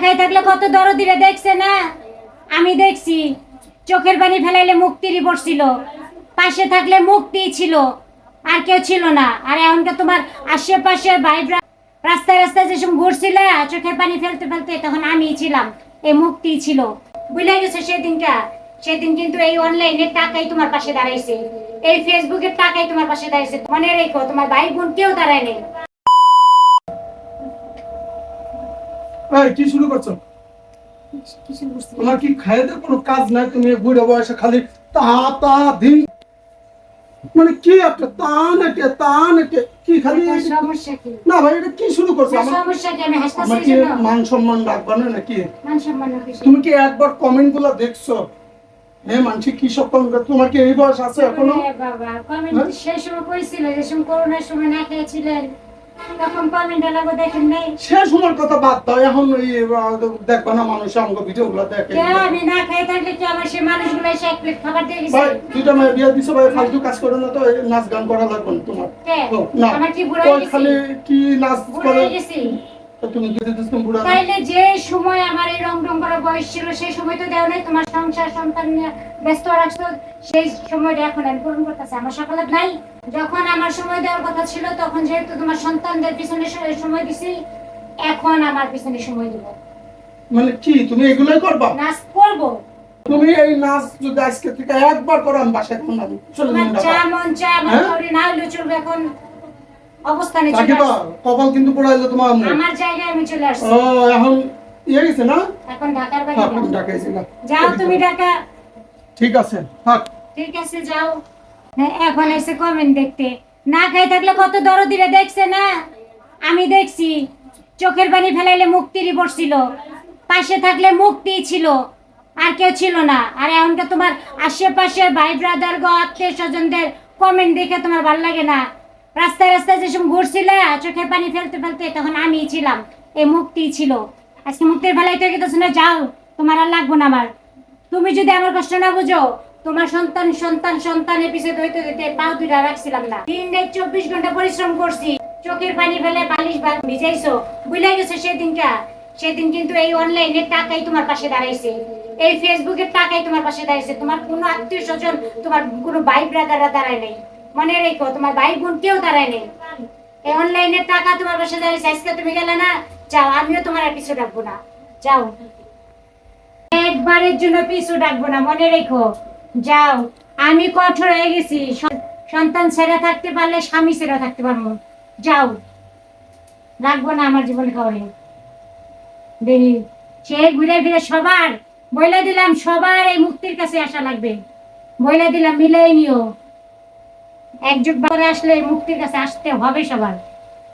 খেয়ে থাকলে কত দরদিরে দেখছে না? আমি দেখছি, চোখের পানি ফেলাইলে মুক্তিরই পড়ছিল। পাশে থাকলে মুক্তি ছিল, আর কেউ ছিল না। আর এখনকার তোমার আশেপাশে ভাইরা রাস্তায় রাস্তায় যেসব ঘুরছিল, চোখের পানি ফেলতে ফেলতে তখন আমি ছিলাম, এই মুক্তি ছিল। বুঝলে গেছে সেদিনটা? সেদিন কিন্তু এই অনলাইনের টাকাই তোমার পাশে দাঁড়াইছে। এই ফেসবুকের টাকাই তোমার পাশে দাঁড়াইছে। মনে রেখো, তোমার ভাই বোন কেউ দাঁড়ায় নেই। কি শুরু করছ? তোমার কি খাইতে কোনো কাজ নাই? তুমি বুড়ো বয়সে খালি তা তা দিন মানে কি একটা কি খালি না ভাই এটা কি শুরু করছ? আমার কি? মান সম্মান রাখবা না নাকি? তুমি কি একবার কমেন্টগুলো দেখছ? হ্যাঁ মানছি কি সব কমেন্ট তোমার কি এই বয়স আছে এখনও? বাবা কমেন্ট হ্যাঁ? সেই সময় কইছিল যে সময় করোনার সময় না খেয়েছিলেন। শেষ সময়ের কথা বাদ দাও এখন দেখবা না মানুষ আমাকে ভিডিও গুলো দেখে আমি না খেয়ে থাকলে কি আমার সে মানুষগুলো এসে এক প্লেট খাবার দিয়ে গেছে ভাই দুইটা মেয়ে বিয়ে দিছো ভাই ফালতু কাজ করো না তো নাচ গান করা লাগবে তোমার। না। আমার কি বুড়া গেছি? খালি কি নাচ করে? গেছি। তাইলে যে সময় আমার এই রং রং করার বয়স ছিল সেই সময় তো দেও নাই। তোমার সংসার সন্তান নিয়ে ব্যস্ত রাখছো সেই সময়টা এখন আমি পূরণ করতেছি। আমার সকালে নাই। যখন আমার সময় দেওয়ার কথা ছিল তখন যেহেতু তোমার সন্তানদের পিছনে সময় দিছি এখন আমার পিছনে সময় দিব। মানে কি তুমি এগুলোই করবা? নাচ করব। তুমি এই নাচ যদি আজকে থেকে একবার করো আমি বাসায় তোমার যা মন চায় আমার হ্যাঁ? না হইলেও চলবে এখন। অবস্থানে চলে কপাল কিন্তু পড়াইলো তোমার। আমার জায়গায় আমি চলে আসছি। ও এখন ইয়ে গেছে না? এখন ঢাকার বাইরে আমি ডাকাইছিলাম যাও তুমি ঢাকা। ঠিক আছে থাক। ঠিক আছে যাও। হ্যাঁ, এখন এসে কমেন্ট দেখতে। না খাই থাকলে কত দরদিরে দেখছে না? আমি দেখছি। চোখের পানি ফেলাইলে মুক্তিরই পড়ছিল। পাশে থাকলে মুক্তি ছিল। আর কেউ ছিল না। আর এখনকার তোমার আশেপাশে ভাই ব্রাদার গো আত্মীয় স্বজনদের কমেন্ট দেখে তোমার ভালো লাগে না। রাস্তায় রাস্তায় যেসব ঘুরছিল, চোখের পানি ফেলতে ফেলতে তখন আমি ছিলাম। এই মুক্তি ছিল। আজকে মুক্তির ফেলাইতে গেতেছ না, যাও। তোমার আর লাগবো না আমার। তুমি যদি আমার কষ্ট না বুঝো, তোমার সন্তান সন্তান ধরতে পাও দুইটা রাখছিলাম না। দিন রাত চব্বিশ ঘণ্টা পরিশ্রম করছি। চোখের পানি ফেলে বালিশ ভিজাইছো। সেদিনটা। সেদিন কিন্তু এই অনলাইনের টাকাই তোমার পাশে দাঁড়াইছে। এই ফেসবুকের টাকাই তোমার পাশে দাঁড়াইছে। তোমার কোনো আত্মীয় স্বজন তোমার কোনো ভাই ব্রাদাররা দাঁড়ায় নাই। মনে রেখো, তোমার ভাই বোন কেউ দাঁড়ায় নাই। এই অনলাইনের টাকা তোমার পাশে দাঁড়াইছে আজকে তুমি গেলে না, যাও, আমিও তোমার আর পিছু রাখব না। যাও। একবারের জন্য পিছু ডাকবো না, মনে রেখো। যাও। আমি কঠোর হয়ে গেছি। সন্তান ছেড়ে থাকতে পারলে স্বামী ছেড়ে থাকতে পারব। যাও। রাখব না আমার জীবনে খাওয়ারে দেরি। সে ঘুরে ফিরে সবার, বইলে দিলাম, সবার এই মুক্তির কাছে আসা লাগবে। বইলে দিলাম, মিলাই নিও। একযুগ আসলে মুক্তির কাছে আসতে হবে সবার।